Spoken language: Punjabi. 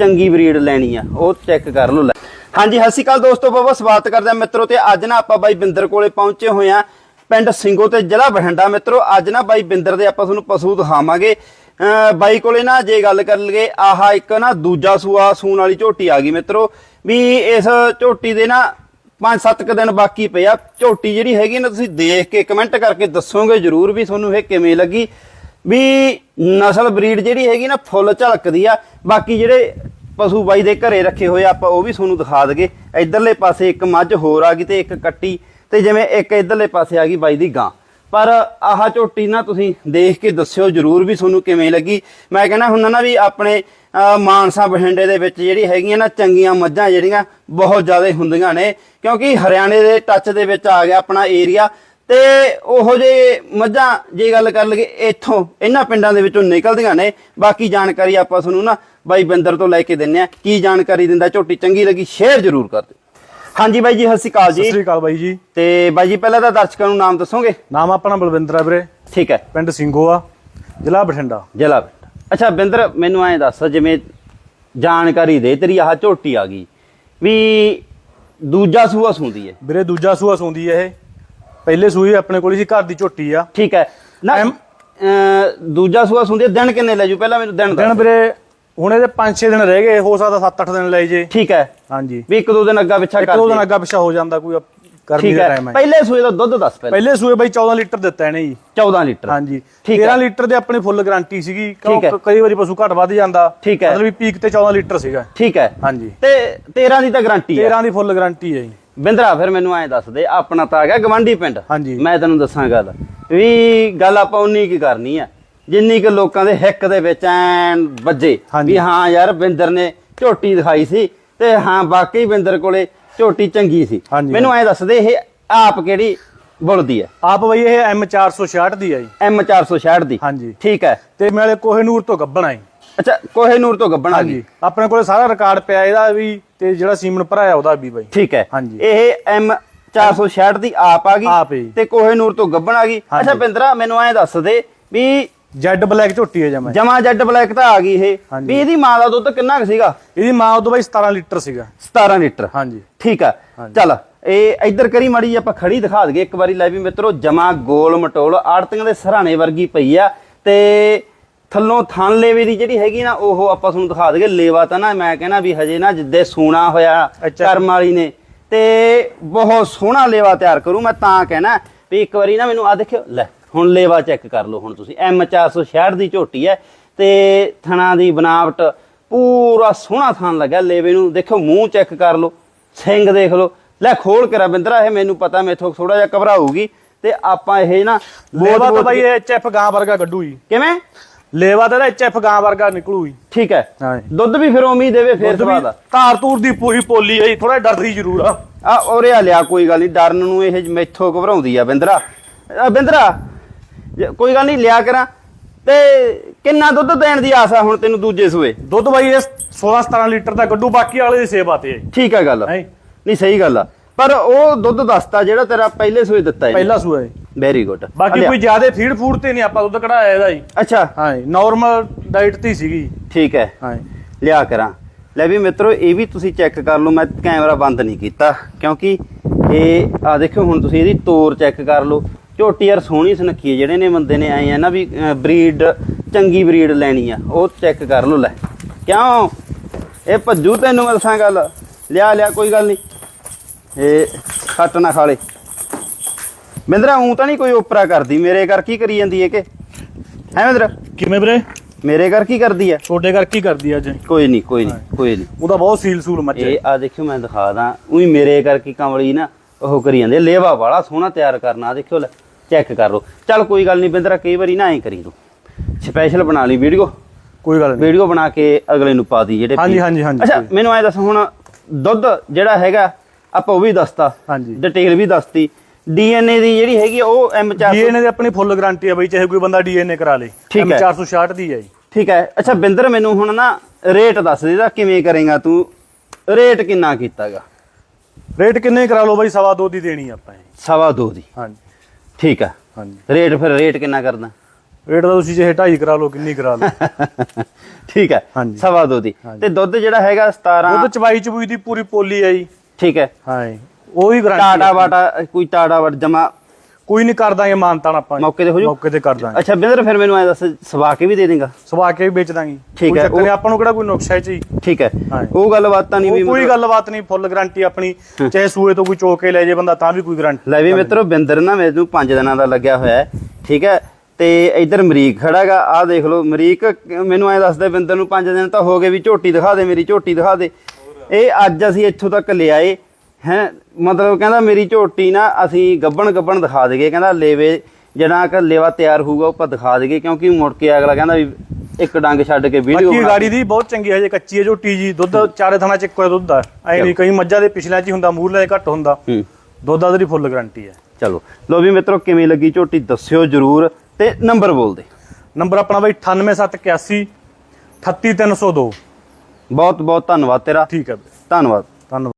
ਚੰਗੀ ਬਰੀਡ ਲੈਣੀ ਆ, ਉਹ ਚੈੱਕ ਕਰ ਲਓ ਹਾਂਜੀ, ਸਤਿ ਸ਼੍ਰੀ ਅਕਾਲ ਦੋਸਤੋ, ਬਹੁਤ ਬਹੁਤ ਸਵਾਗਤ ਕਰਦੇ ਆ ਮਿੱਤਰੋ ਤੇ ਅੱਜ ਨਾ ਆਪਾਂ ਬਾਈ ਬਿੰਦਰ ਕੋਲੇ ਪਹੁੰਚੇ ਹੋਏ ਆ ਪਿੰਡ ਸਿੰਘੋ ਤੇ ਜ਼ਿਲ੍ਹਾ ਬਠਿੰਡਾ। ਮਿੱਤਰੋ, ਅੱਜ ਨਾ ਬਾਈ ਬਿੰਦਰ ਦੇ ਆਪਾਂ ਤੁਹਾਨੂੰ ਪਸ਼ੂ ਦਿਖਾਵਾਂਗੇ। ਅਹ ਬਾਈ ਕੋਲੇ ਨਾ ਜੇ ਗੱਲ ਕਰ ਲਈਏ ਆਹ ਇੱਕ ਨਾ ਦੂਜਾ ਸੂਆ, ਸੂਣ ਵਾਲੀ ਝੋਟੀ ਆ ਗਈ ਮਿੱਤਰੋ। ਵੀ ਇਸ ਝੋਟੀ ਦੇ ਨਾ ਪੰਜ ਸੱਤ ਕੁ ਦਿਨ ਬਾਕੀ ਪਿਆ ਝੋਟੀ ਜਿਹੜੀ ਹੈਗੀ ਨਾ, ਤੁਸੀਂ ਦੇਖ ਕੇ ਕਮੈਂਟ ਕਰਕੇ ਦੱਸੋਗੇ ਜਰੂਰ ਵੀ ਤੁਹਾਨੂੰ ਇਹ ਕਿਵੇਂ ਲੱਗੀ। ਵੀ ਨਸਲ ਬਰੀਡ ਜਿਹੜੀ ਹੈਗੀ ਨਾ ਫੁੱਲ ਝਲਕਦੀ ਆ, ਬਾਕੀ ਜਿਹੜੇ ਪਸ਼ੂ ਬਾਈ ਦੇ ਘਰੇ ਰੱਖੇ ਹੋਏ ਆਪਾਂ ਉਹ ਵੀ ਤੁਹਾਨੂੰ ਦਿਖਾ ਦਗੇ ਇਧਰਲੇ ਪਾਸੇ ਇੱਕ ਮੱਝ ਹੋਰ ਆ ਗਈ ਤੇ ਇੱਕ ਕੱਟੀ ਤੇ ਜਿਵੇਂ ਇੱਕ ਇਧਰਲੇ ਪਾਸੇ ਆ ਗਈ ਬਾਈ ਦੀ ਗਾਂ। ਪਰ ਆਹ ਝੋਟੀ ਨਾ ਤੁਸੀਂ ਦੇਖ ਕੇ ਦੱਸਿਓ ਜਰੂਰ ਵੀ ਤੁਹਾਨੂੰ ਕਿਵੇਂ ਲੱਗੀ। ਮੈਂ ਕਹਿੰਦਾ ਹੁੰਦਾ ਨਾ ਵੀ ਆਪਣੇ ਮਾਨਸਾ ਬਠਿੰਡੇ ਦੇ ਵਿੱਚ ਜਿਹੜੀ ਹੈਗੀਆਂ ਨਾ ਚੰਗੀਆਂ ਮੱਝਾਂ ਜਿਹੜੀਆਂ ਬਹੁਤ ਜ਼ਿਆਦਾ ਹੁੰਦੀਆਂ ਨੇ, ਕਿਉਂਕਿ ਹਰਿਆਣੇ ਦੇ ਟੱਚ ਦੇ ਵਿੱਚ ਆ ਗਿਆ ਆਪਣਾ ਏਰੀਆ ਤੇ ਉਹੋ ਜੇ ਮੱਝਾਂ ਜੇ ਗੱਲ ਕਰ ਲਈਏ ਇੱਥੋਂ ਇਹਨਾਂ ਪਿੰਡਾਂ ਦੇ ਵਿੱਚੋਂ ਨਿਕਲਦੀਆਂ ਨੇ। ਬਾਕੀ ਜਾਣਕਾਰੀ ਆਪਾਂ ਤੁਹਾਨੂੰ ਨਾ ਬਾਈ ਬਿੰਦਰ ਤੋਂ ਲੈ ਕੇ ਦਿੰਨੇ ਆ ਕੀ ਜਾਣਕਾਰੀ ਦਿੰਦਾ ਝੋਟੀ ਚੰਗੀ ਲੱਗੀ ਸ਼ੇਅਰ ਜਰੂਰ ਕਰ ਦਿਓ। ਹਾਂਜੀ ਬਾਈ ਜੀ ਸਤਿ ਸ਼੍ਰੀ ਅਕਾਲ ਸਤਿ ਜੀ ਸ੍ਰੀ ਅਕਾਲ ਬਾਈ ਜੀ। ਤੇ ਬਾਈ ਜੀ ਪਹਿਲਾਂ ਤਾਂ ਦਰਸ਼ਕਾਂ ਨੂੰ ਨਾਮ ਦੱਸੋਗੇ? ਨਾਮ ਆਪਣਾ ਬਲਵਿੰਦਰ ਆ ਵੀਰੇ। ਠੀਕ ਹੈ। ਪਿੰਡ ਸਿੰਘੋ ਆ ਜ਼ਿਲ੍ਹਾ ਬਠਿੰਡਾ। ਜ਼ਿਲ੍ਹਾ। ਅੱਛਾ ਬਿੰਦਰ ਮੈਨੂੰ ਐਂ ਦੱਸ ਜਿਵੇਂ ਜਾਣਕਾਰੀ ਦੇ ਤੇਰੀ ਆਹ ਝੋਟੀ ਆ ਗਈ ਵੀ ਦੂਜਾ ਸੂਆ ਸੁੰਦੀ ਹੈ। ਵੀਰੇ ਦੂਜਾ ਸੂਆ ਸੌਂਦੀ ਆ ਇਹ। ਪਹਿਲੇ ਸੂਈ ਆਪਣੇ ਕੋਲ ਸੀ ਘਰ ਦੀ ਝੋਟੀ ਆ। ਠੀਕ ਹੈ। ਨਾ ਦੂਜਾ ਸੂਆ ਸੁੰਦੀ ਦਿਨ ਕਿੰਨੇ ਲੈ ਜੂ? ਪਹਿਲਾਂ ਮੈਨੂੰ ਦਿਨ ਦਿਨ ਦੱਸ। ਵੀਰੇ ਹੁਣ ਇਹਦੇ 5-6 ਦਿਨ ਰਹਿ ਗਏ ਹੋ ਸਕਦਾ 7-8 ਦਿਨ ਲੈ ਜੇ। ਠੀਕ ਹੈ। ਹਾਂਜੀ। ਵੀ ਇੱਕ ਦੋ ਦਿਨ ਅੱਗਾ ਪਿੱਛਾ ਇੱਕ ਕਰ ਦੋ ਦੇ। ਦਿਨ ਅੱਗਾ ਪਿਛਾ ਹੋ ਜਾਂਦਾ ਕੋਈ ਗਰਮੀ ਠੀਕ ਦਾ ਹੈ। ਟਾਈਮ ਹੈ। ਪਹਿਲੇ ਸੂਏ ਦਾ ਦੁੱਧ ਦੱਸ ਪਹਿਲਾਂ। ਪਹਿਲੇ ਸੂਏ ਬਾਈ 14 ਲੀਟਰ ਦਿੱਤਾ ਇਹਨੇ ਜੀ। 14 ਲੀਟਰ। ਹਾਂਜੀ। ਠੀਕ 13 ਹੈ ਲੀਟਰ ਦੇ ਆਪਣੀ ਫੁੱਲ ਗਾਰੰਟੀ ਸੀਗੀ ਠੀਕ ਹੈ। ਕਿਉਂ ਕਈ ਵਾਰੀ ਪਸ਼ੂ ਘੱਟ ਵੱਧ ਜਾਂਦਾ। ਠੀਕ ਹੈ। ਮਤਲਬ ਵੀ ਪੀਕ ਤੇ 14 ਲੀਟਰ ਸੀਗਾ। ਠੀਕ ਹੈ। ਹਾਂਜੀ। ਤੇ 13 ਦੀ ਤਾਂ ਗਾਰੰਟੀ ਹੈ। 13 ਦੀ ਫੁੱਲ ਗਾਰੰਟੀ ਹੈ ਜੀ। ਬਿੰਦਰਾ ਫਿਰ ਮੈਨੂੰ ਐਂ ਦੱਸ ਦੇ ਆਪਣਾ ਤਾਂ ਆ ਗਿਆ ਗਵਾਂਢੀ ਪਿੰਡ। ਹਾਂਜੀ। ਮੈਂ ਤੈਨੂੰ ਦੱਸਾਂ ਗੱਲ ਵੀ ਗੱਲ ਆਪਾਂ ਉਨੀ ਕੀ ਕਰਨੀ ਆ। ਜਿੰਨੀ ਕਿ ਲੋਕਾਂ ਦੇ ਹਿੱਕ ਦੇ ਵਿੱਚ ਐਨ ਵੱਜੇ ਹਾਂਜੀ। ਵੀ ਹਾਂ ਯਾਰ ਬਿੰਦਰ ਨੇ ਝੋਟੀ ਦਿਖਾਈ ਸੀ ਤੇ ਹਾਂ ਵਾਕਈ ਬਿੰਦਰ ਕੋਲੇ ਝੋਟੀ ਚੰਗੀ ਸੀ। ਹਾਂਜੀ। ਮੈਨੂੰ ਐਂ ਦੱਸ ਦੇ ਇਹ ਆਪ ਕਿਹੜੀ ਬੁਲਦੀ ਹੈ ਆਪ ਬਈ ਇਹ M466 ਦੀ ਹੈ ਜੀ। ਐਮ 466 ਦੀ। ਹਾਂਜੀ। ਠੀਕ ਹੈ। ਤੇ ਨਾਲੇ ਕੋਹੇਨੂਰ ਤੋਂ ਗੱਬਣਾ ਹੈ ਅੱਛਾ ਕੋਹੇਨੂਰ ਤੋਂ ਗੱਬਣ ਆ ਗਈ ਆਪਣੇ ਕੋਲੇ ਸਾਰਾ ਰਿਕਾਰਡ ਪਿਆ ਇਹਦਾ ਵੀ ਤੇ ਜਿਹੜਾ ਸੀਮਨ ਭਰਾਇਆ ਉਹਦਾ ਵੀ ਬਾਈ। ਠੀਕ ਹੈ। ਹਾਂਜੀ। ਇਹ ਐਮ 466 ਦੀ ਆਪ ਆ ਗਈ ਆਪ ਹੀ। ਤੇ ਕੋਹੇਨੂਰ ਤੋਂ ਗੱਬਣ ਆ ਗਈ। ਹਾਂਜੀ। ਅੱਛਾ ਬਿੰਦਰਾ ਮੈਨੂੰ ਐਂ ਦੱਸ ਦੇ ਵੀ ਜੈਡ ਬਲੈਕ ਝੋਟੀ ਹੈ ਜਮਾ। ਜਮਾ ਜੈਡ ਬਲੈਕ ਤਾਂ ਆ ਗਈ ਇਹ। ਹਾਂਜੀ। ਵੀ ਇਹਦੀ ਮਾਂ ਦਾ ਦੁੱਧ ਕਿੰਨਾ ਕੁ ਸੀਗਾ? ਇਹਦੀ ਮਾਂ ਉਦੋਂ ਬਾਈ 17 ਲੀਟਰ ਸੀਗਾ। 17 ਲੀਟਰ। ਹਾਂਜੀ। ਠੀਕ ਆ। ਚੱਲ ਇਹ ਇੱਧਰ ਕਰੀ ਮਾੜੀ ਜਿਹੀ ਆਪਾਂ ਖੜੀ ਦਿਖਾ ਦਈਏ। ਇੱਕ ਵਾਰੀ ਲੈ ਵੀ ਮਿੱਤਰੋ ਜਮਾ ਗੋਲ ਮਟੋਲ ਆੜਤੀਆਂ ਦੇ ਸਰਾਣੇ ਵਰਗੀ ਪਈ ਆ। ਤੇ ਥੱਲੋਂ ਥਣ ਲੇਵੇ ਦੀ ਜਿਹੜੀ ਹੈਗੀ ਨਾ ਉਹ ਆਪਾਂ ਤੁਹਾਨੂੰ ਦਿਖਾ ਦਈਏ। ਲੇਵਾ ਤਾਂ ਨਾ ਮੈਂ ਕਹਿੰਦਾ ਵੀ ਹਜੇ ਨਾ ਜਿੱਦੇ ਸੂਣਾ ਹੋਇਆ। ਕਰਮ ਵਾਲੀ ਨੇ ਤੇ ਬਹੁਤ ਸੋਹਣਾ ਲੇਵਾ ਤਿਆਰ ਕਰੂ ਮੈਂ ਤਾਂ ਕਹਿਣਾ ਵੀ ਇੱਕ ਵਾਰੀ ਨਾ ਮੈਨੂੰ ਆ ਦੇਖਿਓ ਲੈ ਹੁਣ ਲੇਵਾ ਚੈੱਕ ਕਰ ਲਓ ਹੁਣ ਤੁਸੀਂ। ਐਮ 466 ਦੀ ਝੋਟੀ ਹੈ ਤੇ ਥਣਾ ਦੀ ਬਨਾਵਟ ਪੂਰਾ ਸੋਹਣਾ ਥਣ ਲੱਗਾ ਲੇਵੇ ਨੂੰ ਦੇਖੋ ਮੂੰਹ ਚੈੱਕ ਕਰ ਲਓ ਸਿੰਘ ਦੇਖ ਲਓ। ਲੈ ਖੋਲ ਕੇ ਰਵਿੰਦਰਾ ਇਹ ਮੈਨੂੰ ਪਤਾ ਮੇਥੋਂ ਥੋੜਾ ਜਿਹਾ ਘਬਰਾਊਗੀ। ਤੇ ਆਪਾਂ ਇਹ ਨਾ ਲੇਵਾ ਤਾਂ ਬੋਤ- ਬਾਈ ਇਹ ਐਚਐਫ ਗਾਂ ਵਰਗਾ ਕੱਢੂ ਜੀ ਕਿਵੇਂ? ਲੇਵਾ ਤਾਂ ਐਚਐਫ ਗਾਂ ਵਰਗਾ ਨਿਕਲੂ ਜੀ ਠੀਕ ਹੈ। ਹਾਂ ਦੁੱਧ ਵੀ ਫਿਰ ਉਮੀਦ ਦੇਵੇ ਫੇਰ ਸਵਾਦ ਆ। ਧਾਰ ਤੂਰ ਦੀ ਪੂਰੀ ਪੋਲੀ ਹੈ ਥੋੜਾ ਡਰਦੀ ਜ਼ਰੂਰ ਆ। ਆ ਔਰੇ ਆ ਲਿਆ ਕੋਈ ਗੱਲ ਨਹੀਂ ਡਰਨ ਨੂੰ ਇਹ ਮੈਥੋਂ ਘਬਰਾਉਂਦੀ ਆ ਬਿੰਦਰਾ। ਆ ਬਿੰਦਰਾ ਕੋਈ ਗੱਲ ਨਹੀਂ ਲਿਆ ਕਰਾਂ। ਤੇ ਕਿੰਨਾ ਦੁੱਧ ਦੇਣ ਦੀ ਆਸ ਆ ਹੁਣ ਤੈਨੂੰ ਦੂਜੇ ਸੂਏ? ਦੁੱਧ ਬਾਈ ਇਹ 16 17 ਲੀਟਰ ਦਾ ਕੱਢੂ ਬਾਕੀ ਵਾਲੇ ਦੀ ਸੇਵਾ ਤੇ ਹੈ। ਠੀਕ ਹੈ ਗੱਲ ਹੈਂ। ਨਹੀਂ ਸਹੀ ਗੱਲ ਆ। ਪਰ ਉਹ ਦੁੱਧ ਦੱਸਤਾ ਜਿਹੜਾ ਤੇਰਾ ਪਹਿਲੇ ਸੂਏ ਦਿੱਤਾ ਹੈ ਪਹਿਲਾ ਸੂਆ ਹੈ ਵੈਰੀ ਗੁੱਡ ਬਾਕੀ ਕੋਈ ਜ਼ਿਆਦਾ ਫੀਡ ਫੂਡ ਤੇ ਨਹੀਂ ਆਪਾਂ ਦੁੱਧ ਕਢਾਇਆ ਇਹਦਾ ਜੀ। ਅੱਛਾ। ਹਾਂ ਜੀ ਨਾਰਮਲ ਡਾਈਟ ਤੇ ਸੀਗੀ ਠੀਕ ਹੈ। ਹਾਂ ਲਿਆ ਕਰਾਂ। ਲੈ ਵੀ ਮਿੱਤਰੋ ਇਹ ਵੀ ਤੁਸੀਂ ਚੈੱਕ ਕਰ ਲਓ ਮੈਂ ਕੈਮਰਾ ਬੰਦ ਨਹੀਂ ਕੀਤਾ ਕਿਉਂਕਿ ਇਹ ਆ ਦੇਖੋ ਹੁਣ ਤੁਸੀਂ ਇਹਦੀ ਤੋਰ ਚੈੱਕ ਕਰ ਲਓ। ਝੋਟੀ ਯਾਰ ਸੋਹਣੀ ਸੁਨੱਖੀ ਜਿਹੜੇ ਨੇ ਬੰਦੇ ਨੇ ਆਏ ਆ ਨਾ ਵੀ ਬਰੀਡ ਚੰਗੀ ਬਰੀਡ ਲੈਣੀ ਆ ਉਹ ਚੈੱਕ ਕਰ ਲਓ ਲੈ। ਕਿਉਂ? ਇਹ ਭੱਜੂ ਤੈਨੂੰ ਦੱਸਾਂ ਗੱਲ। ਲਿਆ ਲਿਆ ਕੋਈ ਗੱਲ ਨਹੀਂ। ਇਹ ਖੱਟ ਨਾ ਖਾਲੇ ਮਿੰਦਰਾ ਉਂ ਤਾਂ ਨਹੀਂ ਕੋਈ ਉਪਰਾ ਕਰਦੀ? ਮੇਰੇ ਕਰ ਕੀ ਕਰੀ ਜਾਂਦੀ ਹੈ ਕਿ? ਹੈ ਮਿੰਦਰ? ਕਿਵੇਂ ਵੀਰੇ? ਮੇਰੇ ਕਰ ਕੀ ਕਰਦੀ ਹੈ ਛੋਟੇ ਕਰ ਕੀ ਕਰਦੀ ਅੱਜ? ਕੋਈ ਨਹੀਂ ਕੋਈ ਨਹੀਂ ਕੋਈ ਨਹੀਂ। ਉਹਦਾ ਬਹੁਤ ਸੀਲ ਸੂਲ ਮੱਚੇ ਇਹ ਆ ਦੇਖਿਓ ਮੈਂ ਦਿਖਾ ਦਾਂ। ਉਹੀ ਮੇਰੇ ਕਰਕੇ ਕਮਲੀ ਨਾ ਉਹ ਕਰੀ ਜਾਂਦੇ ਲੇਵਾ ਵਾਲਾ ਸੋਹਣਾ ਤਿਆਰ ਕਰਨਾ ਦੇਖਿਓ ਲੈ ਚੈੱਕ ਕਰ ਲਓ। ਚੱਲ ਕੋਈ ਗੱਲ ਨਹੀਂ ਬਿੰਦਰਾ ਕਈ ਵਾਰੀ ਨਾ ਐਂ ਕਰੀ ਤੂੰ। ਸਪੈਸ਼ਲ ਬਣਾ ਲਈ ਵੀਡੀਓ। ਕੋਈ ਗੱਲ ਨਹੀਂ। ਵੀਡੀਓ ਬਣਾ ਕੇ ਅਗਲੇ ਨੂੰ ਪਾ ਦੀ ਜਿਹੜੇ ਹਾਂਜੀ, ਹਾਂਜੀ, ਹਾਂਜੀ, ਅੱਛਾ। ਮੈਨੂੰ ਐ ਦੱਸ ਹੁਣ ਦੁੱਧ ਜਿਹੜਾ ਹੈਗਾ ਆਪਾਂ ਉਹ ਵੀ ਦੱਸਤਾ। ਹਾਂਜੀ। ਡਿਟੇਲ ਵੀ ਦੱਸਤੀ। ਡੀਐਨਏ ਦੀ ਜਿਹੜੀ ਹੈਗੀ ਆ, ਉਹ M400 ਡੀਐਨਏ ਦੀ ਆਪਣੀ ਫੁੱਲ ਗਾਰੰਟੀ ਹੈ ਬਈ ਚਾਹੇ ਕੋਈ ਬੰਦਾ ਡੀਐਨਏ ਕਰਾ ਲੇ। ਠੀਕ ਹੈ। 466 ਦੀ ਹੈ ਜੀ। ਠੀਕ ਹੈ। ਅੱਛਾ ਬਿੰਦਰ ਮੈਨੂੰ ਹੁਣ ਨਾ ਰੇਟ ਦੱਸ ਦੇ ਦਾ ਕਿਵੇਂ ਕਰੇਗਾ ਤੂੰ? ਰੇਟ ਕਿੰਨਾ ਕੀਤਾਗਾ? ਰੇਟ ਕਿੰਨੇ ਕਰਾ ਲਓ ਬਾਈ ਸਵਾ ਦੋ ਦੀ ਦੇਣੀ ਆਪਾਂ ਇਹ। ਸਵਾ ਦੋ ਦੀ। ਹਾਂਜੀ। ਠੀਕ ਹੈ ਹਾਂਜੀ। ਰੇਟ ਫਿਰ ਰੇਟ ਕਿੰਨਾ ਕਰਦਾ ਰੇਟ ਦਾ ਤੁਸੀਂ ਜੇ 2.5 ਕਰਾ ਲਓ ਕਿੰਨੀ ਕਰਾ ਲਓ। ਠੀਕ ਹੈ ਹਾਂਜੀ। ਸਵਾ ਦੋ ਦੀ। ਤੇ ਦੁੱਧ ਜਿਹੜਾ ਹੈਗਾ 17 ਦੁੱਧ ਚਵਾਈ ਚਬੂਈ ਦੀ ਪੂਰੀ ਪੋਲੀ ਜੀ। ਠੀਕ ਹੈ। ਹਾਂ ਜੀ ਉਹ ਵੀ ਗਾਰੰਟੀ ਟਾਟਾ ਵਾਟਾ ਕੋਈ ਟਾਟਾ ਵਾਟ ਜਮਾ ਕੋਈ ਨਹੀਂ ਕਰ ਦਾਂਗੇ ਮਾਨਤਾਨ ਆਪਾਂ। ਮੌਕੇ ਤੇ ਹੋ ਜੂ ਮੌਕੇ ਤੇ ਕਰ ਦਾਂਗੇ। ਅੱਛਾ ਬਿੰਦਰ ਫਿਰ ਮੈਨੂੰ ਐ ਦੱਸ ਸਵਾ ਕੇ ਵੀ ਦੇ ਦੇਗਾ? ਸਵਾ ਕੇ ਵੀ ਵੇਚ ਦਾਂਗੇ। ਠੀਕ ਹੈ, ਉਹ- ਆਪਾਂ ਨੂੰ ਕਿਹੜਾ ਕੋਈ ਨੁਕਸ ਹੈ ਜੀ? ਠੀਕ ਹੈ। ਉਹ ਗੱਲਬਾਤ ਤਾਂ ਨਹੀਂ ਵੀ ਕੋਈ ਗੱਲਬਾਤ ਨਹੀਂ ਫੁੱਲ ਗਾਰੰਟੀ ਆਪਣੀ। ਚਾਹੇ ਸੂਏ ਤੋਂ ਕੋਈ ਚੋਕ ਕੇ ਲੈ ਜੇ ਬੰਦਾ ਤਾਂ ਵੀ ਕੋਈ ਗਾਰੰਟੀ ਲੈ ਵੀ ਮਿੱਤਰੋ ਬਿੰਦਰ ਨਾ ਮੈਨੂੰ 5 ਦਿਨਾਂ ਦਾ ਲੱਗਿਆ ਹੋਇਆ ਠੀਕ ਹੈ? ਤੇ ਇਧਰ ਮਰੀਕ ਖੜਾਗਾ ਆਹ ਦੇਖ ਲਓ ਮਰੀਕ ਮੈਨੂੰ ਐ ਦੱਸਦੇ ਬਿੰਦਰ ਨੂੰ 5 ਦਿਨ ਤਾਂ ਹੋ ਗਏ ਵੀ ਝੋਟੀ ਦਿਖਾ ਦੇ ਮੇਰੀ ਝੋਟੀ ਦਿਖਾ ਦੇ। ਇਹ ਅੱਜ ਅਸੀਂ ਇੱਥੋਂ ਤੱਕ ਲਿਆਏ ਹੈ ਮਤਲਬ ਕਹਿੰਦਾ ਮੇਰੀ ਝੋਟੀ ਨਾ ਅਸੀਂ ਗੱਬਣ ਗੱਬਣ ਦਿਖਾ ਦੇਗੇ ਕਹਿੰਦਾ ਲੇਵੇ ਜਿਹੜਾ ਕਿ ਲੇਵਾ ਤਿਆਰ ਹੋਊਗਾ ਉਹ ਆਪਾਂ ਦਿਖਾ ਦੇਗੇ ਕਿਉਂਕਿ ਮੁੜ ਕੇ ਅਗਲਾ ਕਹਿੰਦਾ ਵੀ ਇੱਕ ਡੰਗ ਛੱਡ ਕੇ ਵੀਡੀਓ ਬਾਕੀ ਗਾੜੀ ਦੀ ਬਹੁਤ ਚੰਗੀ ਹੈ ਜੇ ਕੱਚੀ ਹੈ ਝੋਟੀ ਜੀ ਦੁੱਧ ਚਾਰੇ ਥਾਣਾ ਚ ਇੱਕੋ ਦੁੱਧ ਆ। ਐ ਨਹੀਂ ਕਈ ਮੱਝਾਂ ਦੇ ਪਿਛਲਿਆਂ ਚ ਹੀ ਹੁੰਦਾ ਮੂਰਲੇ ਘੱਟ ਹੁੰਦਾ। ਦੁੱਧ ਦੀ ਫੁੱਲ ਗਾਰੰਟੀ ਹੈ। ਚਲੋ। ਲੋ ਵੀ ਮਿੱਤਰੋ ਕਿਵੇਂ ਲੱਗੀ ਝੋਟੀ ਦੱਸਿਓ ਜਰੂਰ ਤੇ ਨੰਬਰ ਬੋਲ ਦੇ ਨੰਬਰ ਆਪਣਾ ਬਾਈ 98781 38302 ਬਹੁਤ ਬਹੁਤ ਧੰਨਵਾਦ ਤੇਰਾ। ਠੀਕ ਹੈ। ਧੰਨਵਾਦ। ਧੰਨਵਾਦ।